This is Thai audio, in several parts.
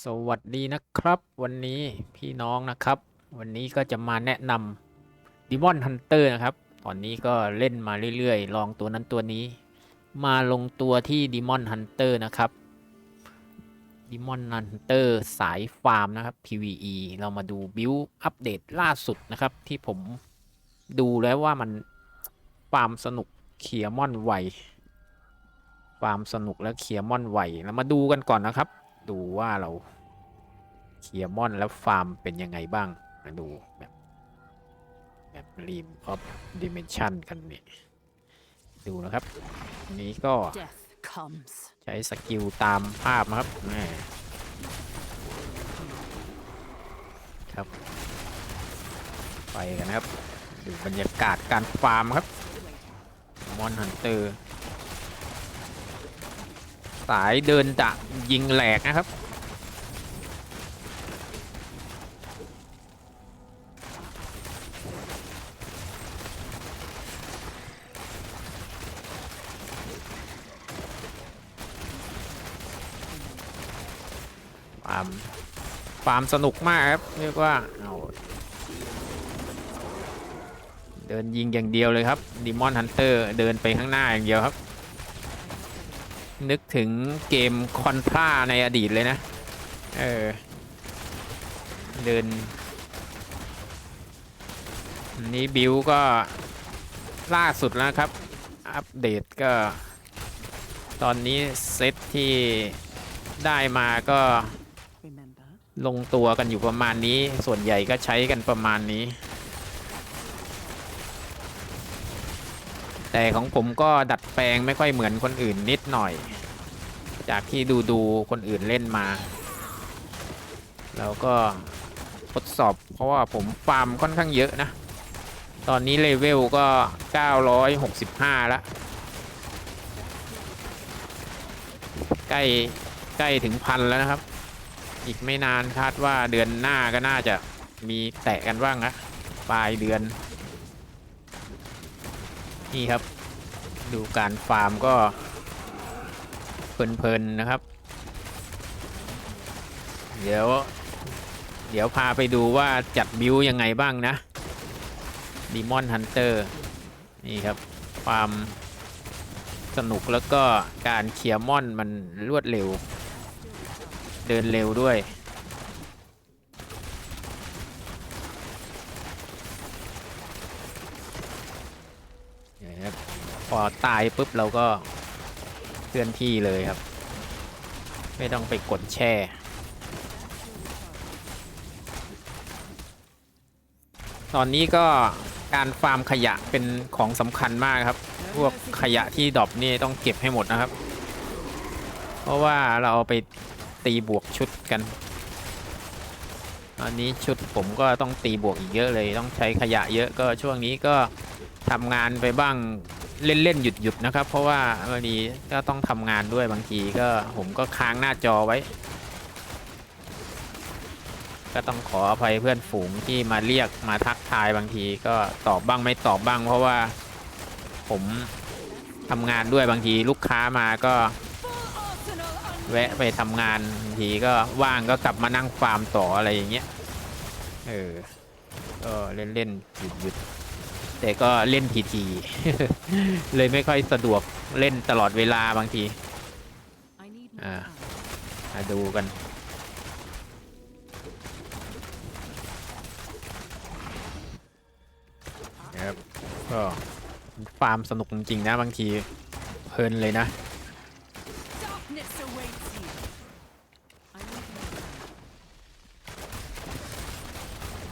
สวัสดีนะครับ วันนี้พี่น้องนะครับ วันนี้ก็จะมาแนะนำ Demon Hunter นะครับ ตอนนี้ก็เล่นมาเรื่อยๆ ลองตัวนั้นตัวนี้ มาลงตัวที่ Demon Hunter นะครับ Demon Hunter สายฟาร์มนะครับ PVE เรามาดูบิวอัปเดตล่าสุดนะครับ ที่ผมดูแล้วว่ามันฟาร์มสนุกเคียร์มอนไวฟาร์มสนุกและเคียร์มอนไวเรามาดูกันก่อนนะครับ ดูว่าเราเคลียร์มอนแล้วฟาร์มเป็นยังไงบ้างมาดูแบบแบบรีมออฟดิเมนชันกันนี่ดูนะครับอันนี้ก็ Death comes. ใช้สกิลตามภาพนะครับแหม่ครับ ไปกันนะครับ ดูบรรยากาศการฟาร์มครับมอนฮันเตอร์ สายเดินดะยิงแหลกนะครับฟาร์มฟาร์มสนุกมากครับ เรียกว่าเอาเดินยิงอย่างเดียวเลยครับดิมอนฮันเตอร์เดินไปข้างหน้าอย่างเดียวครับ นึกถึงเกมคอนทราในอดีตเลยนะ เออ เดิน นี้บิวก็ล่าสุดแล้วครับ อัปเดตก็ ตอนนี้เซตที่ได้มาก็ลงตัวกันอยู่ประมาณนี้ ส่วนใหญ่ก็ใช้กันประมาณนี้ แต่ของผมก็ดัดแปลงไม่ค่อยเหมือนคนอื่นนิดหน่อย จากที่ดูดูคนอื่นเล่นมาแล้วก็ทดสอบเพราะว่าผมฟาร์มค่อนข้างเยอะนะ ตอนนี้เลเวลก็ 965 แล้ว ใกล้ใกล้ถึงพันแล้วนะครับ อีกไม่นานคาดว่าเดือนหน้าก็น่าจะมีแตะกันบ้างนะปลายเดือน นี่ครับ ดูการฟาร์มก็เพลินๆนะครับ เดี๋ยว เดี๋ยวพาไปดูว่าจัดบิวยังไงบ้างนะดีมอนฮันเตอร์นี่ครับ ความสนุกแล้วก็การเคลียร์มอนมันรวดเร็ว เดินเร็วด้วยเนี่ยครับพ อตายปุ๊บเราก็เคลื่อนที่เลยครับ ไม่ต้องไปกดแช่ตอนนี้ก็การฟาร์มขยะเป็นของสำคัญมากครับ พวกขยะที่ดรอปนี่ต้องเก็บให้หมดนะครับ เพราะว่าเราเอาไปตีบวกชุดกันตอนนี้ชุดผมก็ต้องตีบวกอีกเยอะเลย ต้องใช้ขยะเยอะก็ช่วงนี้ก็ทำงานไปบ้าง เล่นๆหยุดๆนะครับ เพราะว่าวันนี้ก็ต้องทำงานด้วยบางทีก็ผมก็ค้างหน้าจอไว้ ก็ต้องขออภัยเพื่อนฝูงที่มาเรียกมาทักทายบางทีก็ตอบบ้างไม่ตอบบ้าง เพราะว่าผมทำงานด้วยบางทีลูกค้ามาก็แวะไปทำงานบางทีก็ว่างก็กลับมานั่งฟาร์มต่ออะไรอย่างเงี้ยเออก็เล่นเล่นหยุดหยุดๆ แต่ก็เล่นทีทีๆเลยไม่ค่อยสะดวกเล่นตลอดเวลาบางที I need Ah. more time. มาดูกันนะครับ ก็ฟาร์มสนุกจริงๆนะบางที เพลินเลยนะ Darkness awaits you. I need more time.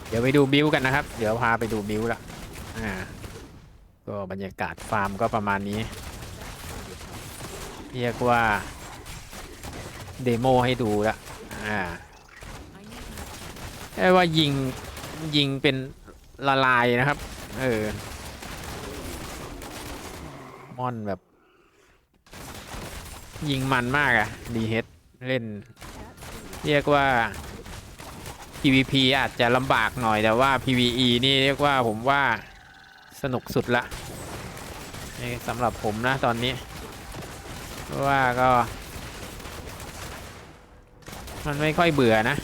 เดี๋ยวไปดูบิวกันนะครับ เดี๋ยวพาไปดูบิวละ อ่าก็บรรยากาศฟาร์มก็ประมาณนี้ เรียกว่า เดโมให้ดูละอ่าแค่ว่ายิง ยิงเป็นละลายนะครับ เออม่อนแบบ ยิงมันมากอะดีเฮดเล่น เรียกว่า PVP อาจจะลำบากหน่อยแต่ว่า PVE นี่เรียกว่าผมว่า สนุกสุดละนี่สำหรับผมนะตอนนี้เพราะว่าก็ มันไม่ค่อยเบื่อนะ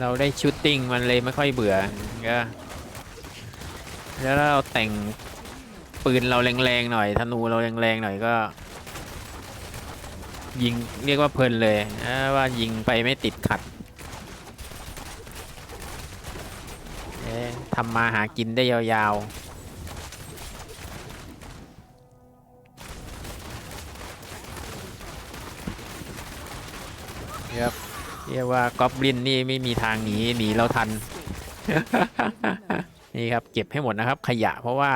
เราได้ชูตติ้งมันเลยไม่ค่อยเบื่อก็แล้วเราแต่งปืนเราแรงๆหน่อยธนูเราแรงๆหน่อยก็ ยิงเรียกว่าเพลินเลยนะว่ายิงไปไม่ติดขัดเอ๊ะทำมาหากินได้ยาวๆครับเรียกว่ากอบลินนี่ไม่มีทางหนีหนีเราทัน นี่ครับเก็บให้หมดนะครับ ขยะเพราะว่า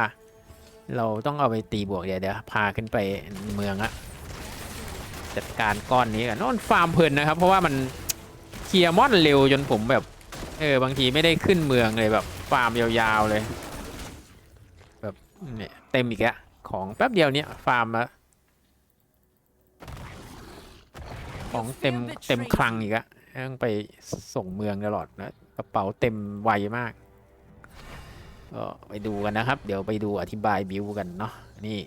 เราต้องเอาไปตีบวกเดี๋ยวเดี๋ยวพาขึ้นไปเมืองอะ จัดการก้อนนี้กันโน่นฟาร์มเพลินนะครับ เพราะว่ามันเคลียร์มอนเร็วจนผมแบบ เออบางทีไม่ได้ขึ้นเมืองเลยแบบฟาร์มยาวๆเลย แบบเนี่ยเต็มอีกแล้วของแป๊บเดียวเนี้ยฟาร์มล้วของเต็มเต็มคลังอีกแล้วต้องไปส่งเมืองตลอดนะกระเป๋าเต็มไวมากก็ไปดูกันนะครับ เดี๋ยวไปดูอธิบายบิวกันเนาะ นี่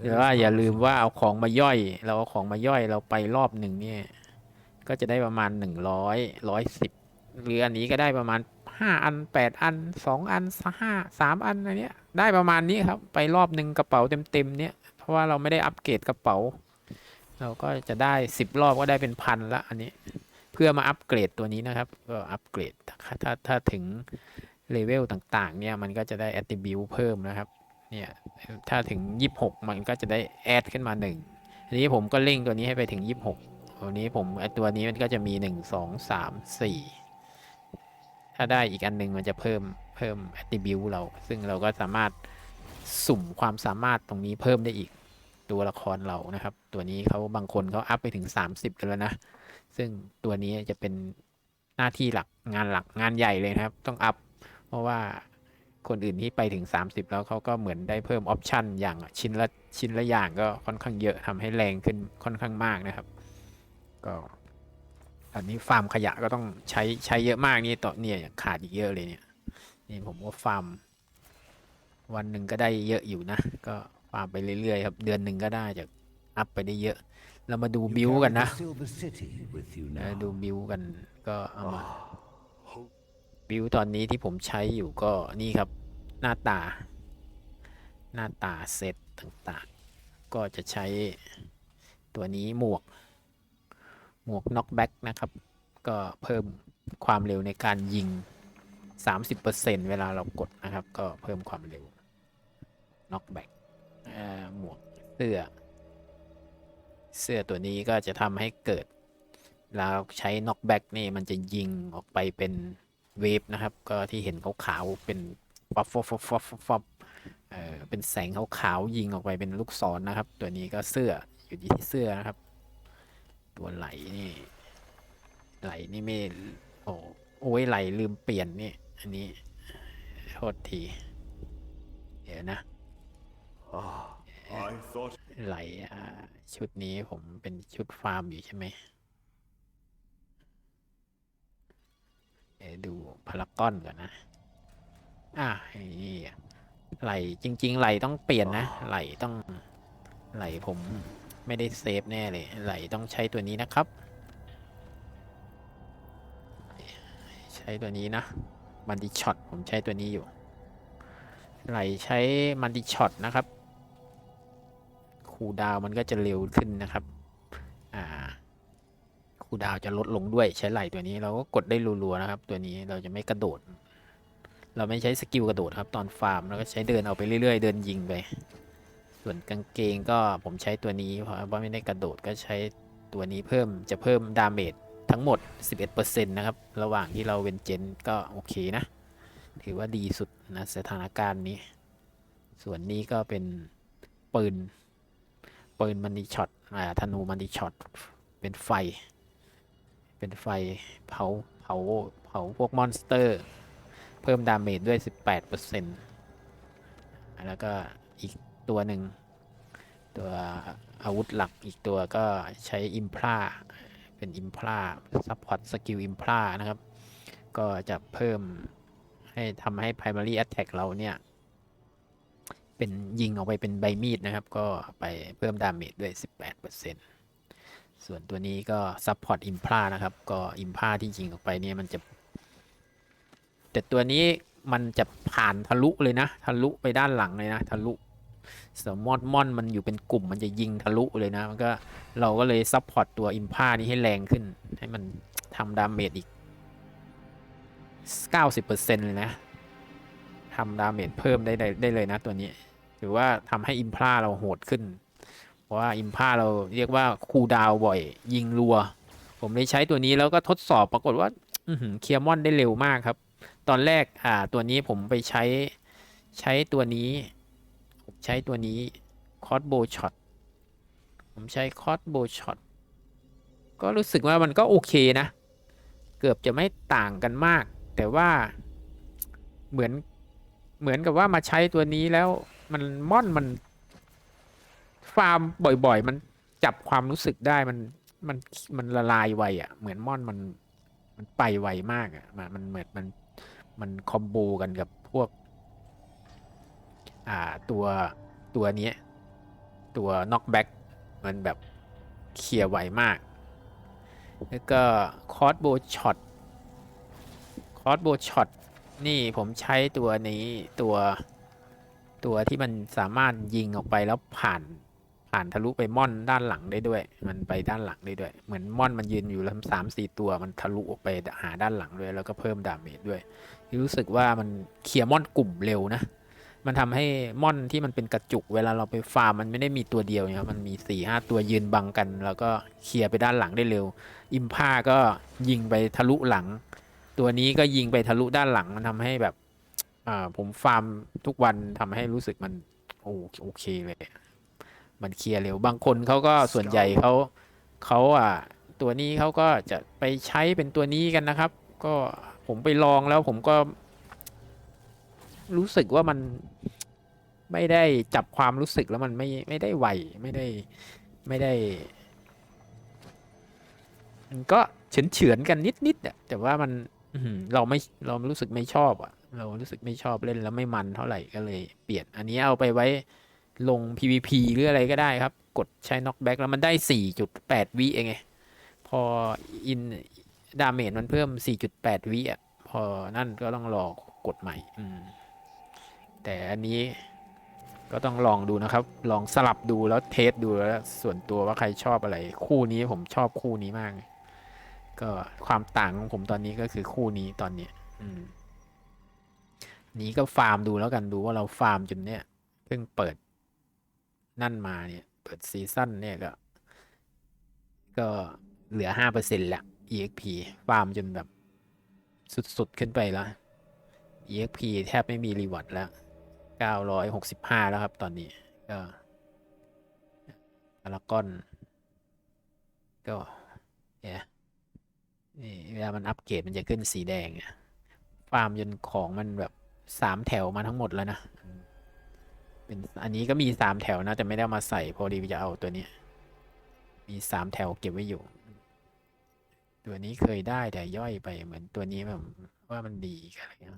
เดี๋ยวว่าอย่าลืมว่าเอาของมาย่อย เราเอาของมาย่อยเราไปรอบหนึ่งเนี่ย ก็จะได้ประมาณหนึ่งร้อยร้อยสิบหรืออันนี้ก็ได้ประมาณห้าอันแปดอันสองอันห้าสามอันอะไรเนี้ย ได้ประมาณนี้ครับ ไปรอบหนึ่งกระเป๋าเต็มๆเนี่ยเพราะว่าเราไม่ได้อัปเกรดกระเป๋า เราก็จะได้สิบรอบก็ได้เป็นพันละอันนี้ เพื่อมาอัปเกรดตัวนี้นะครับ ก็อัปเกรดถ้าถ้าถ้าถึงเลเวลต่างๆ เนี่ยมันก็จะได้ attribute เพิ่มนะครับ เนี่ยถ้าถึง 26 มันก็จะได้แอดขึ้นมา1ทีนี้ผมก็เร่งตัวนี้ให้ไปถึง 26ตัวนี้ผมไอตัวนี้มันก็จะมี 1 2 3 4 ถ้าได้อีกอันหนึ่งมันจะเพิ่มเพิ่ม attribute เรา ซึ่งเราก็สามารถสุ่มความสามารถตรงนี้เพิ่มได้อีกตัวละครเรานะครับ ตัวนี้เขาบางคนเขาอัพไปถึง 30 กันแล้วนะ ซึ่งตัวนี้จะเป็นหน้าที่หลักงานหลักงานใหญ่เลยนะครับ ต้องอัพเพราะว่า คนอื่นที่ไปถึง 30 แล้วเขาก็เหมือนได้เพิ่มออปชันอย่างชิ้นละชิ้นละอย่างก็ค่อนข้างเยอะทำให้แรงขึ้นค่อนข้างมากนะครับ ก็อันนี้ฟาร์มขยะก็ต้องใช้ใช้เยอะมากนี่ต่อเนี่ยขาดอีกเยอะเลยเนี่ยนี่ผมก็ฟาร์ม วันหนึ่งก็ได้เยอะอยู่นะ ก็ฟาร์มไปเรื่อยๆครับ เดือนหนึ่งก็ได้จะอัพไปได้เยอะ เรามาดูบิวกันนะ Silver City with you นะ now. ดูบิวกันก็เอามา บิวตอนนี้ที่ผมใช้อยู่ก็นี่ครับหน้าตา หน้าตาเซตต่างๆ ก็จะใช้ตัวนี้หมวก หมวกน็อกแบ็กนะครับ ก็เพิ่มความเร็วในการยิง 30%เวลาเรากดนะครับ ก็เพิ่มความเร็วน็อกแบ็กหมวกเสื้อ เสื้อตัวนี้ก็จะทำให้เกิดเราใช้น็อกแบ็กนี่มันจะยิงออกไปเป็น เวฟนะครับ ก็ที่เห็นขาวๆเป็นฟับฟับฟับฟับฟับฟับเออเป็นแสงขาวๆยิงออกไปเป็นลูกศรนะครับ ตัวนี้ก็เสื้ออยู่ที่เสื้อนะครับ ตัวไหลนี่ ไหลนี่ไม่โอ้โอ้ยไหลลืมเปลี่ยนนี่อันนี้โทษที เดี๋ยวนะ I thought ไหลอ่าชุดนี้ผมเป็นชุดฟาร์มอยู่ใช่ไหม เดี๋ยวดูพารากอนก่อนนะ อ่านี่ไหลจริง ๆ ไหลต้องเปลี่ยนนะ ไหลต้องไหลผมไม่ได้เซฟแน่เลย ไหลต้องใช้ตัวนี้นะครับ ใช้ตัวนี้นะมันดิช็อตผมใช้ตัวนี้อยู่ ไหลใช้มันดิช็อตนะครับ คูดาวมันก็จะเร็วขึ้นนะครับ คูดาวจะลดลงด้วยใช้ไหล่ตัวนี้เราก็กดได้รัวๆนะครับ ตัวนี้เราจะไม่กระโดด เราไม่ใช้สกิลกระโดดครับตอนฟาร์มเราก็ใช้เดินเอาไปเรื่อย ๆ เดินยิงไป ส่วนกางเกงก็ผมใช้ตัวนี้เพราะว่าไม่ได้กระโดดก็ใช้ตัวนี้เพิ่มจะเพิ่มดาเมจทั้งหมด 11%นะครับ ระหว่างที่เราเวนเจนก็โอเคนะ ถือว่าดีสุดนะสถานการณ์นี้ ส่วนนี้ก็เป็นปืน ปืนมันดีช็อตอ่าธนูมันดีช็อต เป็นไฟ เป็นไฟเผาเผาเผาพวกมอนสเตอร์ เพิ่มดาเมจด้วย 18%แล้วก็อีกตัวหนึ่ง ตัวอาวุธหลักอีกตัวก็ใช้อิมพลาเป็นอิมพลาซัพพอร์ตสกิลอิมพลานะครับ ก็จะเพิ่มให้ทำให้ primary attack เราเนี่ย เป็นยิงออกไปเป็นใบมีดนะครับ ก็ไปเพิ่มดาเมจด้วย 18% ส่วนตัวนี้ก็ซัพพอร์ตอิมพลานะครับ ก็อิมพลาที่ยิงออกไปเนี่ยมันจะ แต่ตัวนี้มันจะผ่านทะลุเลยนะ ทะลุไปด้านหลังเลยนะ ทะลุสมอดมอนมันอยู่เป็นกลุ่มมันจะยิงทะลุเลยนะ มันก็เราก็เลยซัพพอร์ตตัวอิมพานี้ให้แรงขึ้น ให้มันทำดาเมจอีก 90%เลยนะทำดาเมจเพิ่มได้ได้ได้เลยนะตัวนี้ หรือว่าทำให้อิมพาเราโหดขึ้น เพราะว่าอิมพาเราเรียกว่าคูดาวบ่อย ยิงรัว ผมเลยใช้ตัวนี้แล้วก็ทดสอบปรากฏว่าเคลียร์มอนได้เร็วมากครับ ตอนแรกอ่าตัวนี้ผมไปใช้ใช้ตัวนี้ผมใช้ตัวนี้คอสโบช็อตผมใช้คอสโบช็อตก็รู้สึกว่ามันก็โอเคนะ เกือบจะไม่ต่างกันมาก แต่ว่าเหมือนเหมือนกับว่ามาใช้ตัวนี้แล้วมันม่อนมัน ฟาร์มบ่อยๆ มันจับความรู้สึกได้มันมันมันละลายไวอะ่ะ เหมือนม่อนมันมันไปไวมากอะ่ะมันมันเหมือนมันมันคอมโบกันกับพวก อ่าตัวตัวเนี้ยตัวน็อกแบ็กมันแบบเคลียร์ไวมาก แล้วก็คอร์สโบช็อตคอร์สโบช็อตนี่ผมใช้ตัวนี้ตัวตัวที่มันสามารถยิงออกไปแล้วผ่าน ผ่านทะลุไปม่อนด้านหลังได้ด้วย มันไปด้านหลังได้ด้วย เหมือนม่อนมันยืนอยู่ลำสามสี่ตัวมันทะลุออกไปหาด้านหลังด้วย แล้วก็เพิ่มดาเมจด้วย รู้สึกว่ามันเคลียร์ม่อนกลุ่มเร็วนะ มันทำให้ม่อนที่มันเป็นกระจุก เวลาเราไปฟาร์มมันไม่ได้มีตัวเดียวเนี่ยครับมันมี4ี่ห้าตัวยืนบังกัน แล้วก็เคลียร์ไปด้านหลังได้เร็ว อิมพาก็ยิงไปทะลุหลัง ตัวนี้ก็ยิงไปทะลุด้านหลังมันทำให้แบบอ่าผมฟาร์มทุกวันทำให้รู้สึกมันโอโอเคเลย มันเคลียร์เร็ว บางคนเขาก็ส่วนใหญ่เขาเขาอะตัวนี้เขาก็จะไปใช้เป็นตัวนี้กันนะครับ ก็ผมไปลองแล้วผมก็ รู้สึกว่ามันไม่ได้จับความรู้สึกแล้วมันไม่ไม่ได้ไวไม่ได้ไม่ได้มันก็เฉือนเฉือนๆกันนิดนิดๆอะแต่ว่ามันอื้อหือเราไม่เรารู้สึกไม่ชอบอะเรารู้สึกไม่ชอบเล่นแล้วไม่มันเท่าไหร่ก็เลย เปลี่ยนอันนี้เอาไปไว้ ลง PVP หรืออะไรก็ได้ครับ กดใช้ knockback แล้วมันได้ 4.8 วิเองไง พออินดาเมจมันเพิ่ม 4.8 วิอะ พอนั่นก็ต้องรอกดใหม่ อืม แต่อันนี้ก็ต้องลองดูนะครับ ลองสลับดูแล้วเทสดูแล้วส่วนตัวว่าใครชอบอะไร คู่นี้ผมชอบคู่นี้มาก ก็ความต่างของผมตอนนี้ก็คือคู่นี้ตอนเนี้ยอืม นี้ก็ฟาร์มดูแล้วกันดูว่าเราฟาร์มจนเนี่ยเพิ่งเปิด นั่นมาเนี่ย เปิดซีซั่นเนี่ยก็ ก็เหลือห้าเปอร์เซ็นต์ละ EXP ฟาร์มจนแบบสุด ๆ ขึ้นไปแล้ว EXP แทบไม่มีรีวอร์ดแล้ว965แล้วครับตอนนี้ ก็พารากอน ก็เนี่ยนี่เวลามันอัปเกรดมันจะขึ้นสีแดงฟาร์มจนของมันแบบสามแถวมาทั้งหมดแล้วนะ เป็นอันนี้ก็มีสามแถวนะ แต่ไม่ได้มาใส่พอดีจะเอาตัวนี้ มีสามแถวเก็บไว้อยู่ ตัวนี้เคยได้แต่ย่อยไปเหมือนตัวนี้แบบว่ามันดีอะไรเงี้ย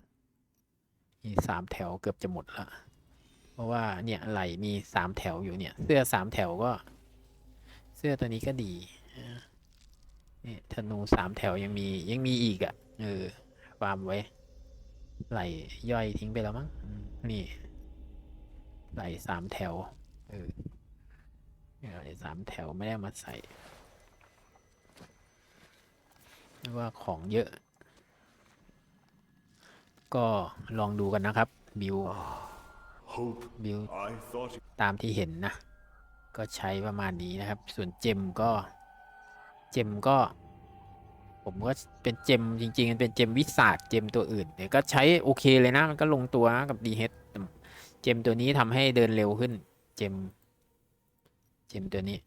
มีสามแถวเกือบจะหมดละเพราะว่าเนี่ยไหลมีสามแถวอยู่เนี่ย เสื้อสามแถวก็ เสื้อตัวนี้ก็ดีนี่ธนูสามแถวยังมียังมีอีกอะ่ะเออฟามไว้ ไหลย่อยทิ้งไปแล้วมั้งนี่ ไหลสามแถว เออไหลสามแถวไม่ได้เอามาใส่เรียกว่าของเยอะ ก็ลองดูกันนะครับ บิว Hope บิว I thought it ตามที่เห็นนะ ก็ใช้ประมาณนี้นะครับ ส่วนเจมก็ เจมก็ ผมก็เป็นเจมจริงๆมันเป็นเจมวิสาดเจมตัวอื่นเนี่ยก็ใช้โอเคเลยนะ มันก็ลงตัวนะกับ DH แต่ เจมตัวนี้ทำให้เดินเร็วขึ้น เจม เจมตัวนี้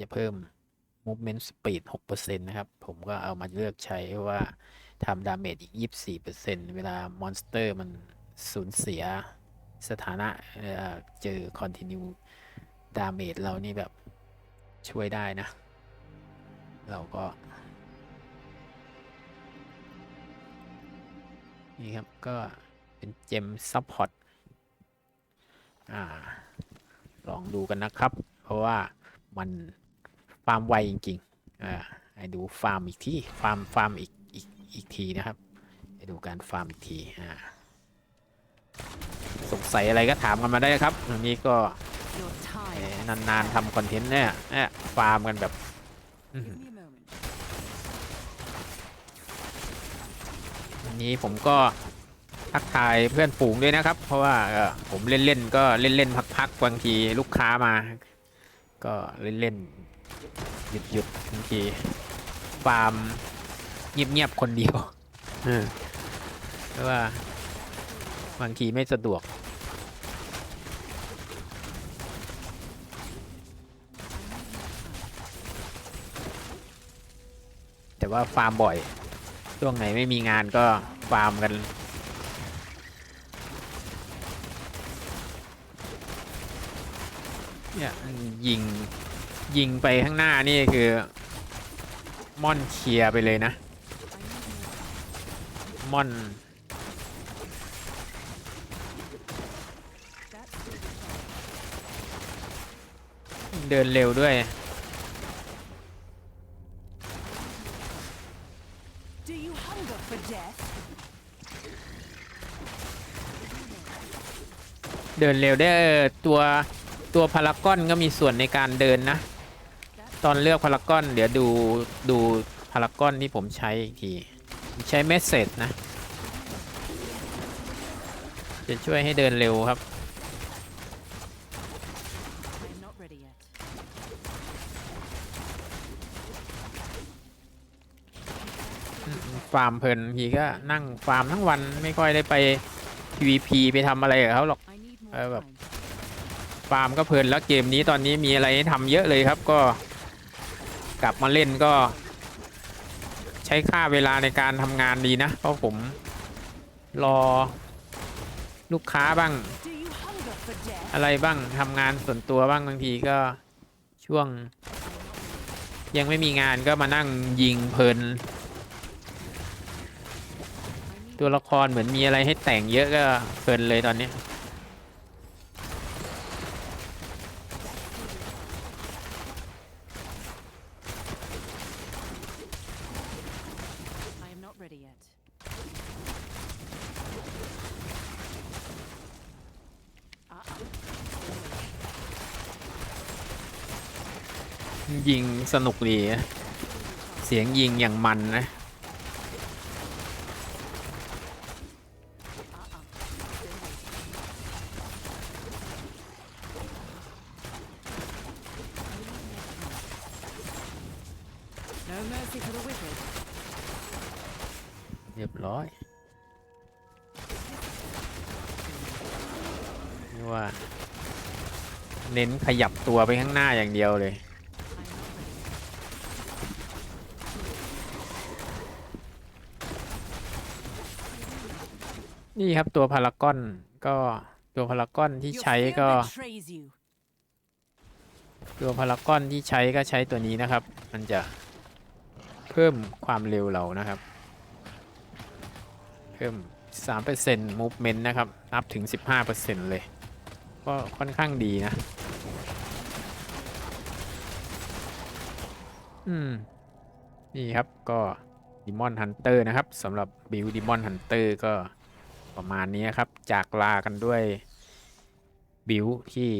จะเพิ่ม movement speed 6%นะครับ ผมก็เอามาเลือกใช้ว่าทำดาเมจอีก 24%เวลามอนสเตอร์มันสูญเสียสถานะเอ่อเจอ continue ดาเมจเรานี่แบบช่วยได้นะ เราก็ นี่ครับ ก็เป็นเจมซัพพอร์ต อ่า ลองดูกันนะครับ เพราะว่ามันฟาร์มไวจริงๆ อ่าให้ดูฟาร์มอีกทีฟาร์มฟาร์มอีกอีกอีกทีนะครับให้ดูการฟาร์มอีกทีอ่าสงสัยอะไรก็ถามกันมาได้ครับอันนี้ก็นานๆทำคอนเทนต์เนี่ยเนี่ยฟาร์มกันแบบอันนี้ผมก็ ทักทายเพื่อนฝูงด้วยนะครับ เพราะว่าเอ่อผมเล่นๆก็เล่นๆพักๆบางทีลูกค้ามา ก็เล่นๆหยุดๆบางทีฟาร์มเงียบๆคนเดียวเพราะว่าบางทีไม่สะดวกแต่ว่าฟาร์มบ่อย ช่วงไหนไม่มีงานก็ฟาร์มกัน เนี่ยยิงยิงไปข้างหน้านี่คือ ม่อนเคลียร์ไปเลยนะ ม่อน เดินเร็วด้วย Do you hunger for death? เดินเร็วได้เออตัว ตัวพารากอนก็มีส่วนในการเดินนะ ตอนเลือกพารากอน เดี๋ยวดูดูพารากอนที่ผมใช้อีกทีผมใช้เมสเซจนะ จะช่วยให้เดินเร็วครับ I am not ready yet. ฟาร์มเพลินทีก็นั่งฟาร์มทั้งวันไม่ค่อยได้ไป PVP ไปทำอะไรกับเขาหรอก I need more Uh, well. time. ฟาร์มก็เพลินแล้วเกมนี้ตอนนี้มีอะไรให้ทำเยอะเลยครับก็ กลับมาเล่นก็ ใช้ค่าเวลาในการทำงานดีนะ เพราะผมรอลูกค้าบ้าง อะไรบ้างทำงานส่วนตัวบ้างบางทีก็ช่วง ยังไม่มีงานก็มานั่งยิงเพลิน ตัวละครเหมือนมีอะไรให้แต่งเยอะก็เพลินเลยตอนนี้ ยิงสนุกดี เสียงยิงอย่างมันนะเรียบร้อยนี่ว่า เน้นขยับตัวไปข้างหน้าอย่างเดียวเลย นี่ครับตัวพารากอนก็ตัวพารากอนที่ Your ใช้ fear ก็ betrays you. ตัวพารากอนที่ใช้ก็ใช้ตัวนี้นะครับ มันจะเพิ่มความเร็วเรานะครับ เพิ่ม 3% movement นะครับ นับถึง 15%เลย ก็ค่อนข้างดีนะ อืม นี่ครับก็ Demon Hunter นะครับสำหรับ Build Demon Hunter ก็ ประมาณนี้ครับ จากลากันด้วยบิวที่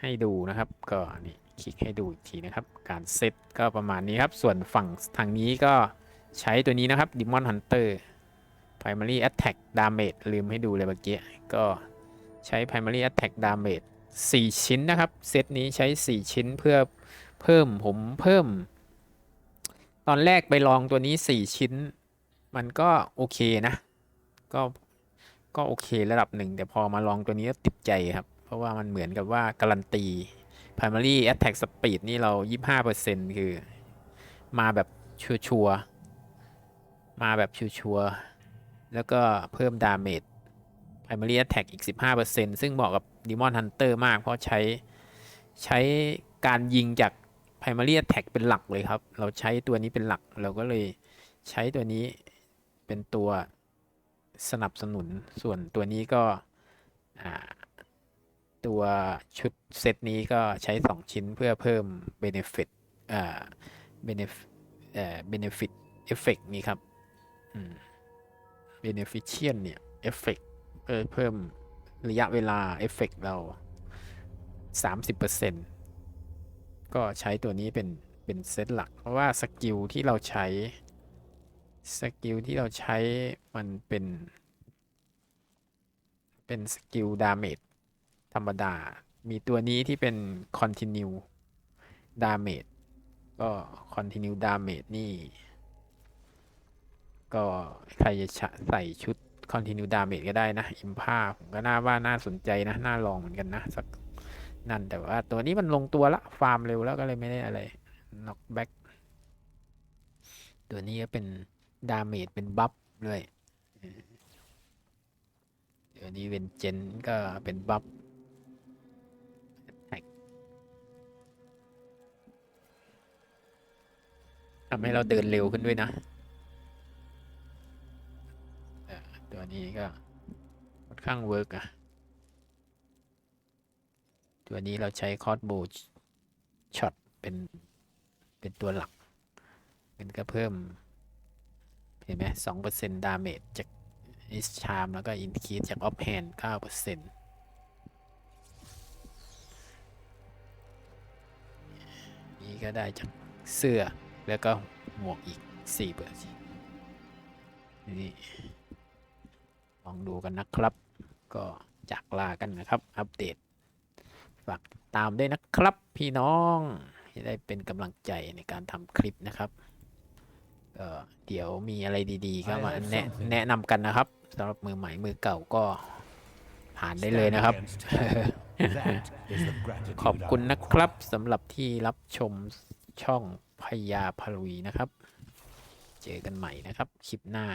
ให้ดูนะครับ ก็นี่คลิกให้ดูอีกทีนะครับ การเซตก็ประมาณนี้ครับ ส่วนฝั่งทางนี้ก็ใช้ตัวนี้นะครับ Demon Hunter Primary Attack Damage ลืมให้ดูเลยเมื่อกี้ ก็ใช้ Primary Attack Damage 4 ชิ้นนะครับ เซตนี้ใช้ 4 ชิ้นเพื่อเพิ่มผมเพิ่ม ตอนแรกไปลองตัวนี้ 4 ชิ้น มันก็โอเคนะ ก็ ก็โอเคระดับหนึ่งแต่พอมาลองตัวนี้ก็ติดใจครับ เพราะว่ามันเหมือนกับว่าการันตี primary attack speed นี่เรา 25%คือ มาแบบชัวร์มาแบบชัวร์แล้วก็เพิ่ม damage primary attack อีก 15%ซึ่งเหมาะกับ demon hunter มากเพราะใช้ใช้การยิงจาก primary attack เป็นหลักเลยครับ เราใช้ตัวนี้เป็นหลัก เราก็เลยใช้ตัวนี้เป็นตัว สนับสนุนส่วนตัวนี้ก็ตัวชุดเซตนี้ก็ใช้ 2 ชิ้นเพื่อเพิ่ม benefit อ่า benefit เอ่อ benefit effect นี้ครับอืม beneficient เนี่ย effect เพิ่มเพิ่มระยะเวลา effect เรา 30%ก็ใช้ตัวนี้เป็นเป็นเซตหลัก เพราะว่าสกิลที่เราใช้ สกิลที่เราใช้มันเป็น เป็นสกิลดาเมจธรรมดา มีตัวนี้ที่เป็น continue damage ก็ continue damage นี่ ก็ใครจะใส่ชุด continue damage ก็ได้นะ อิมพาผมก็น่าว่าน่าสนใจนะ น่าลองเหมือนกันนะ สักนั่นแต่ว่าตัวนี้มันลงตัวละ ฟาร์มเร็วแล้วก็เลยไม่ได้อะไร knock back ตัวนี้ก็เป็น ดาเมจเป็นบัฟด้วยเดี๋ยวนี้เป็นเจนก็เป็นบัฟทำให้เราเดินเร็วขึ้นด้วยนะเออตัวนี้ก็ค่อนข้างเวิร์กอะตัวนี้เราใช้คอร์ดโบช็อตเป็นเป็นตัวหลัก มันก็เพิ่ม เห็นไหมสองเปอร์เซ็นต์ดาเมจจากอิสชามแล้วก็อินคีสจากออฟแฮนเก้าเปอร์เซ็นต์นี่ก็ได้จากเสื้อแล้วก็หมวกอีกสี่เปอร์เซ็นต์นี่ลองดูกันนะครับ ก็จากลากันนะครับ อัปเดต ฝากติดตามด้วยนะครับพี่น้องจะได้เป็นกำลังใจในการทำคลิปนะครับ ก็เดี๋ยวมีอะไรดีๆก็มาแนะแนะนำกันนะครับสำหรับมือใหม่มือเก่าก็ผ่านได้เลยนะครับ That is the gratitude ขอบคุณนะครับสำหรับที่รับชมช่องพยาพาลุยนะครับ เจอกันใหม่นะครับ คลิปหน้า